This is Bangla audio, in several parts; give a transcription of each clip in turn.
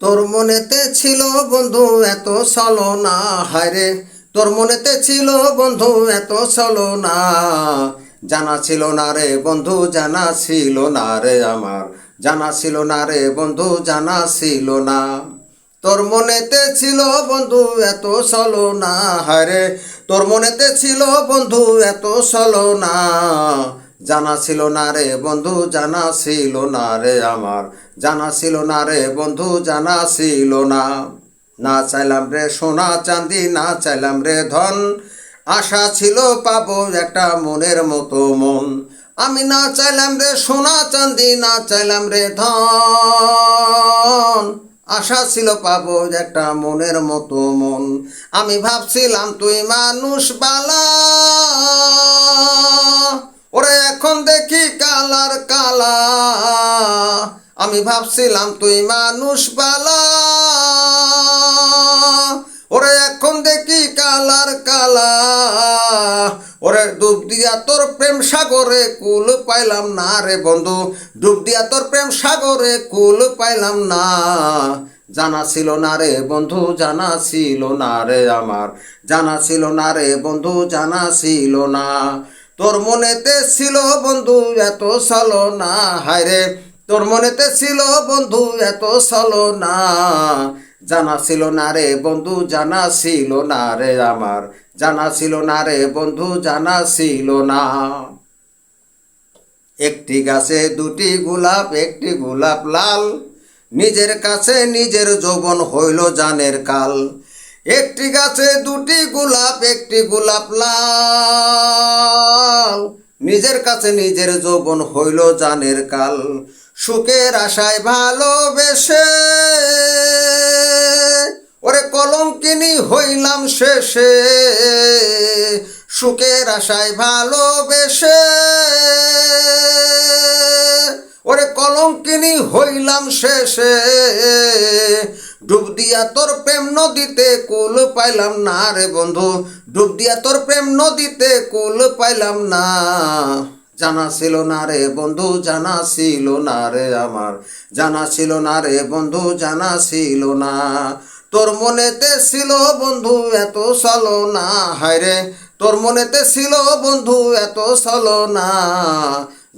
তোর মনেতে ছিল বন্ধু এত চলো না হায়রে তোর মনেতে ছিল বন্ধু এত চলো না, জানা ছিল না রে বন্ধু, জানা ছিল না রে আমার। জানা ছিল না রে বন্ধু, জানা ছিল না। তোর মনেতে ছিল বন্ধু এত চলো না হায়রে তোর মনেতে ছিল বন্ধু এত চলো না, জানা ছিল না রে বন্ধু, জানা ছিল না রে আমার। জানা ছিল না রে বন্ধু, জানা ছিল না। না চাইলাম রে সোনা চাঁদি, না চাইলাম রে ধন। আশা ছিল পাবো একটা মনের মতো মন। আমি না চাইলাম রে সোনা চাঁদি, না চাইলাম রে ধন। আশা ছিল পাবো একটা মনের মতো মন। আমি ভাবছিলাম, তুই মানুষ বালা। ওরে এখন দেখি কালার কালা। আমি ভাবছিলাম, তুই মানুষ বালা। ওরে, এখন দেখি কালার কালা। ওরে, ডুব দিয়া তোর প্রেম সাগরে কুল পাইলাম না রে বন্ধু। ডুব দিয়া তোর প্রেম সাগরে কুল পাইলাম না। জানা ছিল না রে বন্ধু, জানা ছিল না রে আমার। জানা ছিল না রে বন্ধু, জানা ছিল না। তোর মনেতে ছিল বন্ধু, এত সালো না হায়রে তোর মনেতে ছিল, বন্ধু, এত সালো না। জানা ছিল না রে, বন্ধু, জানা ছিল না রে আমার। জানা ছিল না রে, বন্ধু, জানা ছিল না। একটি গাছে দুটি গোলাপ, একটি গোলাপ লাল। নিজের কাছে নিজের যৌবন হইল জানের কাল। একটি গাছে দুটি গোলাপ, একটি গোলাপ লাল। নিজের কাছে নিজের যৌবন হইল জানের কাল। সুখের আশায় ভালোবেসে। ওরে কলঙ্কিনী হইলাম শেষে। সুখের আশায় ভালোবেসে। ওরে কলঙ্কিনী হইলাম শেষে। ডুব দিয়া তোর প্রেম নদীতে কুল পাইলাম না রে বন্ধু। ডুব দিয়া তোর প্রেম নদীতে কুল পাইলাম না। জানা ছিল না রে বন্ধু, জানা ছিল না রে আমার। জানা ছিল না রে বন্ধু, জানা ছিল না। তোর মনেতে ছিল বন্ধু, এত চলো না। হায়রে তোর মনেতে ছিল বন্ধু, এত চলো না।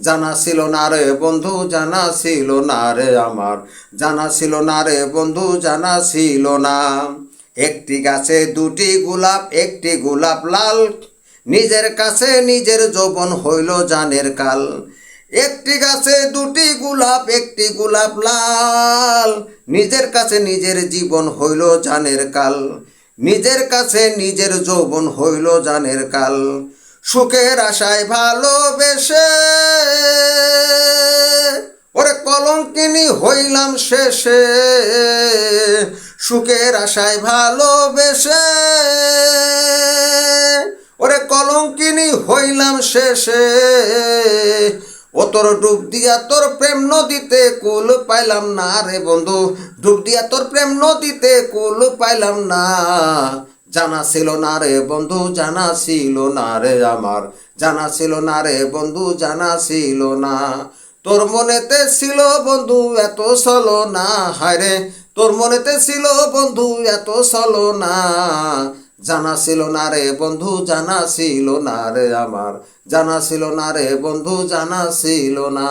জানা ছিল না রে বন্ধু, জানা ছিল না রে আমার। জানা ছিল না রে বন্ধু, জানা ছিল না। একটি গাছে দুটি গোলাপ, একটি গোলাপ লাল নিজের কাছে নিজের যৌবন হইল জানের কাল। একটি গাছে দুটি গোলাপ, একটি গোলাপ লাল। নিজের কাছে নিজের জীবন হইল জানের কাল। নিজের কাছে নিজের যৌবন হইল জানের কাল। সুখের আশায় ভালোবেসে ওরে কলঙ্কিনী হইলাম শেষে। সুখের আশায় ভালোবেসে কলঙ্কিনী হইলাম শেষে। ও ডুব দিয়া তোর প্রেম নদীতে কুল পাইলাম না রে বন্ধু। ডুব দিয়া তোর প্রেম নদীতে কুল পাইলাম না। জানা ছিল না রে বন্ধু, জানা ছিল না রে আমার। জানা ছিল না রে বন্ধু, জানা ছিল না। তোর মনেতে ছিল বন্ধু এত চলো না, হায় রে। তোর মনেতে ছিল বন্ধু এত চলো না। জানা ছিল না রে বন্ধু, জানা ছিল না রে আমার। জানা ছিল না রে বন্ধু, জানা ছিল না।